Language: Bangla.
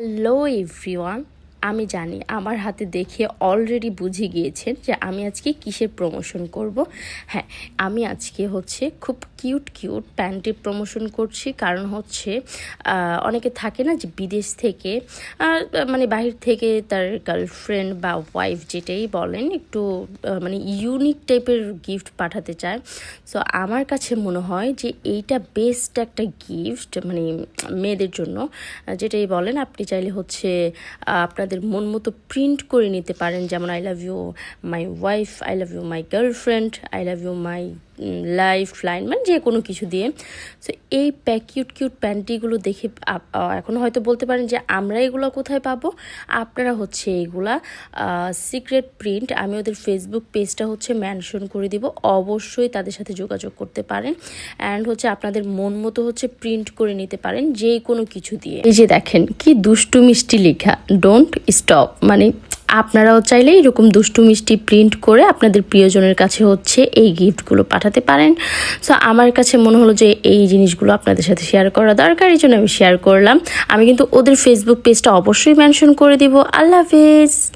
হ্যালো এভরিওয়ান আমি জানি আমার হাতে দেখে অলরেডি বুঝে গিয়েছেন যে আমি আজকে কিসের প্রমোশন করব। হ্যাঁ আমি আজকে হচ্ছে খুব কিউট কিউট প্যান্টের প্রমোশন করছি। কারণ হচ্ছে অনেকে থাকে না যে বিদেশ থেকে মানে বাহির থেকে তার গার্লফ্রেন্ড বা ওয়াইফ যেটাই বলেন, একটু মানে ইউনিক টাইপের গিফট পাঠাতে চায়। সো আমার কাছে মনে হয় যে এইটা বেস্ট একটা গিফট মানে মেয়েদের জন্য। যেটাই বলেন, আপনি চাইলে হচ্ছে আপনাদের মন মতো প্রিন্ট করে নিতে পারেন। যেমন I love you my wife I love you my girlfriend I love you my life line মানে যে কোনো কিছু দিয়ে। সো এই প্যাক কিউট প্যান্টিগুলো দেখে এখন হয়তো বলতে পারেন যে আমরা এগুলো কোথায় পাবো? আপনারা হচ্ছে এগুলা সিক্রেট প্রিন্ট আমি ওদের ফেসবুক পেজটা হচ্ছে মেনশন করে দিব। অবশ্যই তাদের সাথে যোগাযোগ করতে পারেন। অ্যান্ড হচ্ছে আপনাদের মন মতো হচ্ছে প্রিন্ট করে নিতে পারেন যে কোনো কিছু দিয়ে। এই যে দেখেন, কি দুষ্টু মিষ্টি লেখা। ডোন্ট স্টপ মানে আপনারাও চাইলে এরকম দুষ্টু মিষ্টি প্রিন্ট করে আপনাদের প্রিয়জনের কাছে হচ্ছে এই গিফটগুলো পাঠাতে পারেন। সো আমার কাছে মনে হলো যে এই জিনিসগুলো আপনাদের সাথে শেয়ার করা দরকার, এই জন্য আমি শেয়ার করলাম। আমি কিন্তু ওদের ফেসবুক পেজটা অবশ্যই মেনশন করে দিব। আল্লাহ হাফেজ।